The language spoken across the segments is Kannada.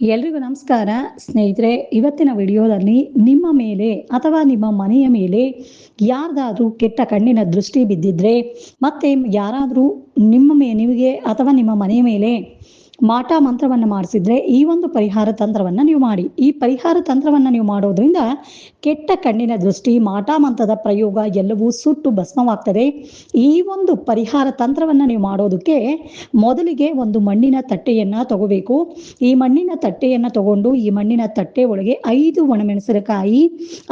ಎಲ್ರಿಗೂ ನಮಸ್ಕಾರ. ಸ್ನೇಹಿತರೆ, ಇವತ್ತಿನ ವಿಡಿಯೋದಲ್ಲಿ ನಿಮ್ಮ ಮೇಲೆ ಅಥವಾ ನಿಮ್ಮ ಮನೆಯ ಮೇಲೆ ಯಾರ್ದಾದ್ರೂ ಕೆಟ್ಟ ಕಣ್ಣಿನ ದೃಷ್ಟಿ ಬಿದ್ದಿದ್ರೆ ಮತ್ತೆ ಯಾರಾದರೂ ನಿಮ್ಮ ನಿಮಗೆ ಅಥವಾ ನಿಮ್ಮ ಮನೆಯ ಮೇಲೆ ಮಾಟ ಮಂತ್ರವನ್ನು ಮಾಡಿಸಿದ್ರೆ ಈ ಒಂದು ಪರಿಹಾರ ತಂತ್ರವನ್ನು ನೀವು ಮಾಡಿ. ಈ ಪರಿಹಾರ ತಂತ್ರವನ್ನು ನೀವು ಮಾಡೋದ್ರಿಂದ ಕೆಟ್ಟ ಕಣ್ಣಿನ ದೃಷ್ಟಿ, ಮಾಟ ಮಂತ್ರದ ಪ್ರಯೋಗ ಎಲ್ಲವೂ ಸುಟ್ಟು ಭಸ್ಮವಾಗ್ತದೆ. ಈ ಒಂದು ಪರಿಹಾರ ತಂತ್ರವನ್ನು ನೀವು ಮಾಡೋದಕ್ಕೆ ಮೊದಲಿಗೆ ಒಂದು ಮಣ್ಣಿನ ತಟ್ಟೆಯನ್ನು ತಗೋಬೇಕು. ಈ ಮಣ್ಣಿನ ತಟ್ಟೆಯನ್ನು ತಗೊಂಡು ಈ ಮಣ್ಣಿನ ತಟ್ಟೆ ಒಳಗೆ ಐದು ಒಣಮೆಣಸಿನಕಾಯಿ,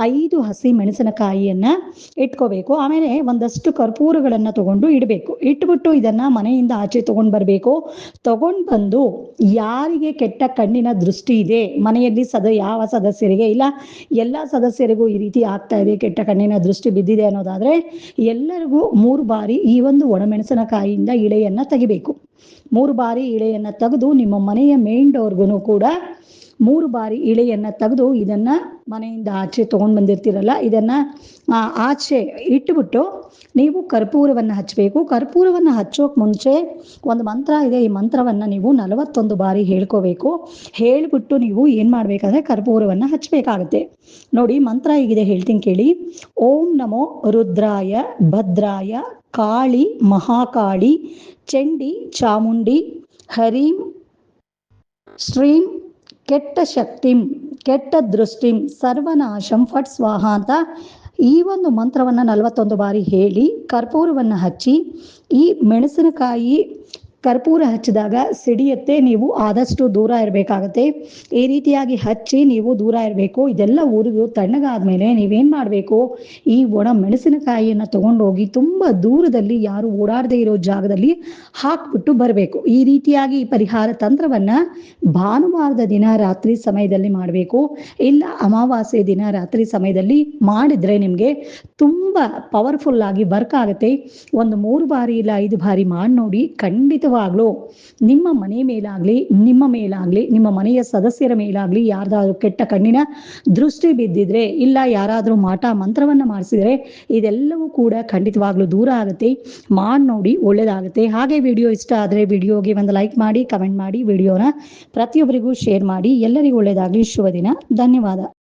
ಐದು ಹಸಿ ಮೆಣಸಿನಕಾಯಿಯನ್ನು ಇಟ್ಕೋಬೇಕು. ಆಮೇಲೆ ಒಂದಷ್ಟು ಕರ್ಪೂರಗಳನ್ನು ತಗೊಂಡು ಇಡಬೇಕು. ಇಟ್ಬಿಟ್ಟು ಇದನ್ನ ಮನೆಯಿಂದ ಆಚೆ ತಗೊಂಡು ಬರಬೇಕು. ತಗೊಂಡು ಬಂದು ಯಾರಿಗೆ ಕೆಟ್ಟ ಕಣ್ಣಿನ ದೃಷ್ಟಿ ಇದೆ, ಮನೆಯಲ್ಲಿ ಸದ, ಯಾವ ಸದಸ್ಯರಿಗೆ ಇಲ್ಲ, ಎಲ್ಲ ಸದಸ್ಯರಿಗೂ ಈ ರೀತಿ ಆಗ್ತಾ ಇದೆ ಕೆಟ್ಟ ಕಣ್ಣಿನ ದೃಷ್ಟಿ ಬಿದ್ದಿದೆ ಅನ್ನೋದಾದ್ರೆ ಎಲ್ಲರಿಗೂ ಮೂರು ಬಾರಿ ಈ ಒಂದು ಒಣಮೆಣಸಿನಕಾಯಿಯಿಂದ ಇಳೆಯನ್ನ ತೆಗಿಬೇಕು. ಮೂರು ಬಾರಿ ಇಳೆಯನ್ನ ತೆಗೆದು ನಿಮ್ಮ ಮನೆಯ ಮೇನ್ ಡೋರ್ಗೂ ಕೂಡ ಮೂರು ಬಾರಿ ಇಳೆಯನ್ನ ತೆಗೆದು ಇದನ್ನ ಮನೆಯಿಂದ ಆಚೆ ತಗೊಂಡ್ ಬಂದಿರ್ತೀರಲ್ಲ, ಇದನ್ನ ಆಚೆ ಇಟ್ಟುಬಿಟ್ಟು ನೀವು ಕರ್ಪೂರವನ್ನು ಹಚ್ಚಬೇಕು ಕರ್ಪೂರವನ್ನು ಹಚ್ಚೋಕ್ ಮುಂಚೆ ಒಂದು ಮಂತ್ರ ಇದೆ. ಈ ಮಂತ್ರವನ್ನ ನೀವು ನಲವತ್ತೊಂದು ಬಾರಿ ಹೇಳ್ಕೋಬೇಕು. ಹೇಳ್ಬಿಟ್ಟು ನೀವು ಏನ್ ಮಾಡ್ಬೇಕಂದ್ರೆ ಕರ್ಪೂರವನ್ನ ಹಚ್ಚಬೇಕಾಗುತ್ತೆ ನೋಡಿ, ಮಂತ್ರ ಹೀಗಿದೆ, ಹೇಳ್ತೀನಿ ಕೇಳಿ. ಓಂ ನಮೋ ರುದ್ರಾಯ ಭದ್ರಾಯ ಕಾಳಿ ಮಹಾಕಾಳಿ ಚಂಡಿ ಚಾಮುಂಡಿ ಹರಿಂ ಶ್ರೀಂ ಕೆಟ್ಟ ಶಕ್ತಿಂ, ಕೆಟ್ಟ ದೃಷ್ಟಿಂ, ಸರ್ವನಾಶಂ ಫಟ್ ಸ್ವಾಹ ಅಂತ ಈ ಒಂದು ಮಂತ್ರವನ್ನು ನಲವತ್ತೊಂದು ಬಾರಿ ಹೇಳಿ, ಕರ್ಪೂರವನ್ನು ಹಚ್ಚಿ, ಈ ಮೆಣಸಿನಕಾಯಿ ಕರ್ಪೂರ ಹಚ್ಚಿದಾಗ ಸಿಡಿಯತ್ತೆ, ನೀವು ಆದಷ್ಟು ದೂರ ಇರಬೇಕಾಗತ್ತೆ. ಈ ರೀತಿಯಾಗಿ ಹಚ್ಚಿ ನೀವು ದೂರ ಇರಬೇಕು. ಇದೆಲ್ಲ ಉರಿದು ತಣ್ಣಗಾದ್ಮೇಲೆ ನೀವೇನ್ ಮಾಡಬೇಕು? ಈ ಒಣ ಮೆಣಸಿನಕಾಯಿಯನ್ನು ತಗೊಂಡೋಗಿ ತುಂಬಾ ದೂರದಲ್ಲಿ, ಯಾರು ಓಡಾಡದೇ ಇರೋ ಜಾಗದಲ್ಲಿ ಹಾಕ್ಬಿಟ್ಟು ಬರಬೇಕು. ಈ ರೀತಿಯಾಗಿ ಪರಿಹಾರ ತಂತ್ರವನ್ನ ಭಾನುವಾರದ ದಿನ ರಾತ್ರಿ ಸಮಯದಲ್ಲಿ ಮಾಡಬೇಕು. ಇಲ್ಲ, ಅಮಾವಾಸ್ಯೆ ದಿನ ರಾತ್ರಿ ಸಮಯದಲ್ಲಿ ಮಾಡಿದ್ರೆ ನಿಮಗೆ ತುಂಬಾ ಪವರ್ಫುಲ್ ಆಗಿ ವರ್ಕ್ ಆಗುತ್ತೆ. ಒಂದು ಮೂರು ಬಾರಿ ಇಲ್ಲ, ಐದು ಬಾರಿ ಮಾಡಿ ನೋಡಿ ಖಂಡಿತವಾಗ್ಲೂ ನಿಮ್ಮ ಮನೆ ಮೇಲಾಗ್ಲಿ, ನಿಮ್ಮ ಮೇಲಾಗ್ಲಿ, ನಿಮ್ಮ ಮನೆಯ ಸದಸ್ಯರ ಮೇಲಾಗ್ಲಿ ಯಾರ್ದಾದ್ರೂ ಕೆಟ್ಟ ಕಣ್ಣಿನ ದೃಷ್ಟಿ ಬಿದ್ದಿದ್ರೆ ಇಲ್ಲ ಯಾರಾದ್ರೂ ಮಾಟ ಮಂತ್ರವನ್ನ ಮಾಡಿಸಿದ್ರೆ ಇದೆಲ್ಲವೂ ಕೂಡ ಖಂಡಿತವಾಗ್ಲೂ ದೂರ ಆಗುತ್ತೆ. ಮಾಡಿ ನೋಡಿ, ಒಳ್ಳೇದಾಗುತ್ತೆ. ಹಾಗೆ ವಿಡಿಯೋ ಇಷ್ಟ ಆದ್ರೆ ವಿಡಿಯೋಗೆ ಒಂದು ಲೈಕ್ ಮಾಡಿ, ಕಮೆಂಟ್ ಮಾಡಿ, ವಿಡಿಯೋನ ಪ್ರತಿಯೊಬ್ಬರಿಗೂ ಶೇರ್ ಮಾಡಿ. ಎಲ್ಲರಿಗೂ ಒಳ್ಳೇದಾಗ್ಲಿ. ಶುಭ ದಿನ. ಧನ್ಯವಾದ.